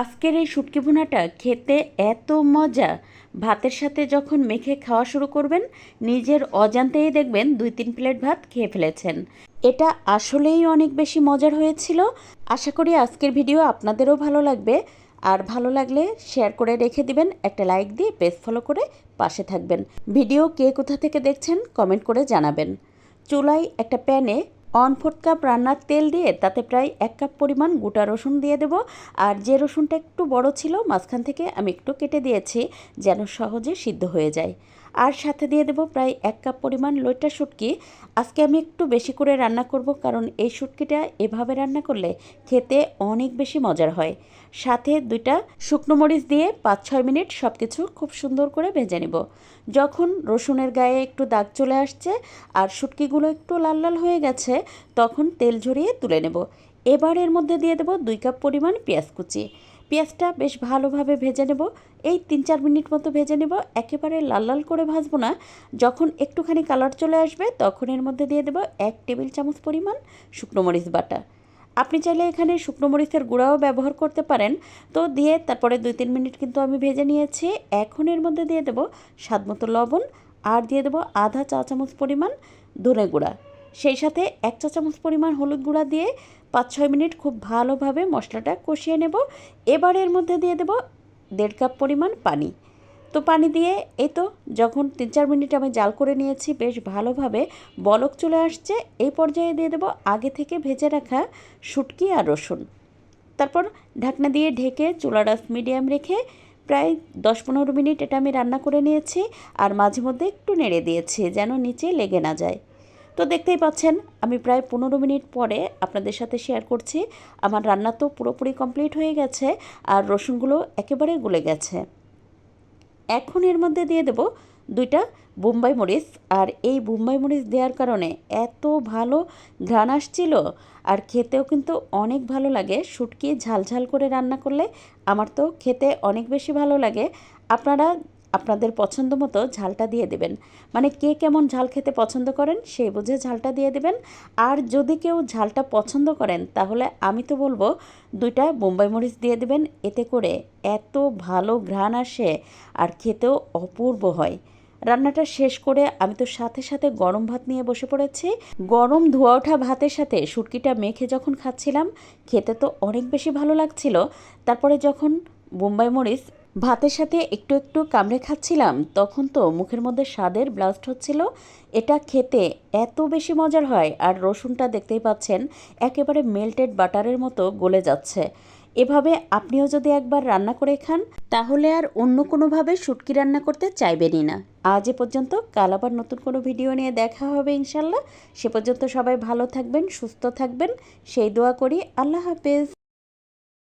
আজকের এই শুটকি ভুনাটা খেতে এত মজা। ভাতের সাথে যখন মেখে খাওয়া শুরু করবেন, নিজের অজান্তেই দেখবেন দুই তিন প্লেট ভাত খেয়ে ফেলেছেন। এটা আসলেই অনেক বেশি মজার হয়েছিল। আশা করি আজকের ভিডিও আপনাদেরও ভালো লাগবে। আর ভালো লাগলে শেয়ার করে রেখে দিবেন, একটা লাইক দিয়ে পেজ ফলো করে পাশে থাকবেন। ভিডিও কে কোথা থেকে দেখছেন, কমেন্ট করে জানাবেন। চুলায় একটা প্যানে অন ফোর্থ কাপ রান্নার তেল দিয়ে তাতে প্রায় এক কাপ পরিমাণ গোটা রসুন দিয়ে দেব। আর যে রসুনটা একটু বড় ছিল, মাঝখান থেকে আমি একটু কেটে দিয়েছি, যেন সহজে সিদ্ধ হয়ে যায়। আর সাথে দিয়ে দেব প্রায় এক কাপ পরিমাণ লইটা শুটকি। আজকে আমি একটু বেশি করে রান্না করব কারণ এই শুটকিটা এভাবে রান্না করলে খেতে অনেক বেশি মজার হয়। সাথে দুইটা শুকনো মরিচ দিয়ে পাঁচ ছয় মিনিট সব কিছু খুব সুন্দর করে ভেজে নেব। যখন রসুনের গায়ে একটু দাগ চলে আসছে আর শুটকিগুলো একটু লাল লাল হয়ে গেছে, তখন তেল ঝরিয়ে তুলে নেব। এবার এর মধ্যে দিয়ে দেব দুই কাপ পরিমাণ পেঁয়াজ কুচি। পেঁয়াজটা বেশ ভালোভাবে ভেজে নেব। এই তিন চার মিনিট মতো ভেজে নেব। একেবারে লাল লাল করে ভাজবো না। যখন একটুখানি কালার চলে আসবে, তখন এর মধ্যে দিয়ে দেব এক টেবিল চামচ পরিমাণ শুকনো মরিচ বাটা। আপনি চাইলে এখানে শুকনো মরিচের গুঁড়াও ব্যবহার করতে পারেন। তো দিয়ে তারপরে দুই তিন মিনিট কিন্তু আমি ভেজে নিয়েছি। এখন এর মধ্যে দিয়ে দেব স্বাদ মতো লবণ আর দিয়ে দেবো আধা চা চামচ পরিমাণ ধনে গুঁড়া। সেই সাথে এক চা চামচ পরিমাণ হলুদ গুঁড়া দিয়ে পাঁচ ছয় মিনিট খুব ভালোভাবে মশলাটা কষিয়ে নেব। এবার এর মধ্যে দিয়ে দেব দেড় কাপ পরিমাণ পানি। তো পানি দিয়ে এই তো যখন তিন চার মিনিট আমি জাল করে নিয়েছি, বেশ ভালোভাবে বলক চলে আসছে। এই পর্যায়ে দিয়ে দেবো আগে থেকে ভেজে রাখা শুটকি আর রসুন। তারপর ঢাকনা দিয়ে ঢেকে চুলা রাস মিডিয়াম রেখে প্রায় দশ পনেরো মিনিট এটা আমি রান্না করে নিয়েছি। আর মাঝে মধ্যে একটু নেড়ে দিয়েছি যেন নিচে লেগে না যায়। তো দেখতেই পাচ্ছেন, আমি প্রায় পনেরো মিনিট পরে আপনাদের সাথে শেয়ার করছি। আমার রান্না তো পুরোপুরি কমপ্লিট হয়ে গেছে আর রসুনগুলো একেবারে গলে গেছে। এখন এর মধ্যে দিয়ে দেব দুইটা বোম্বাই মরিচ আর এই বোম্বাই মরিচ দেওয়ার কারণে এত ভালো ঘ্রাণ আসছিল আর খেতেও কিন্তু অনেক ভালো লাগে। শুটকি ঝালঝাল করে রান্না করলে আমার তো খেতে অনেক বেশি ভালো লাগে। আপনারা আপনাদের পছন্দ মতো ঝালটা দিয়ে দেবেন। মানে কে কেমন ঝাল খেতে পছন্দ করেন সেই বুঝে ঝালটা দিয়ে দেবেন। আর যদি কেউ ঝালটা পছন্দ করেন, তাহলে আমি তো বলব দুইটা বোম্বাই মরিচ দিয়ে দেবেন। এতে করে এত ভালো ঘ্রাণ আসে আর খেতেও অপূর্ব হয়। রান্নাটা শেষ করে আমি তো সাথে সাথে গরম ভাত নিয়ে বসে পড়েছি। গরম ধোয়া ওঠা ভাতের সাথে শুটকিটা মেখে যখন খাচ্ছিলাম, খেতে তো অনেক বেশি ভালো লাগছিল। তারপরে যখন বোম্বাই মরিচ ভাতের সাথে একটু একটু কামড়ে খাচ্ছিলাম, তখন তো মুখের মধ্যে স্বাদের ব্লাস্ট হচ্ছিল। এটা খেতে এত বেশি মজার হয় আর রসুনটা দেখতেই পাচ্ছেন, একেবারে মেল্টেড বাটারের মতো গলে যাচ্ছে। এভাবে আপনিও যদি একবার রান্না করে খান, তাহলে আর অন্য কোনোভাবে শুটকি রান্না করতে চাইবেনই না। আজ এ পর্যন্ত, কাল আবার নতুন কোনো ভিডিও নিয়ে দেখা হবে ইনশাল্লাহ। সে পর্যন্ত সবাই ভালো থাকবেন, সুস্থ থাকবেন। সেই দোয়া করি, আল্লাহ হাফেজ।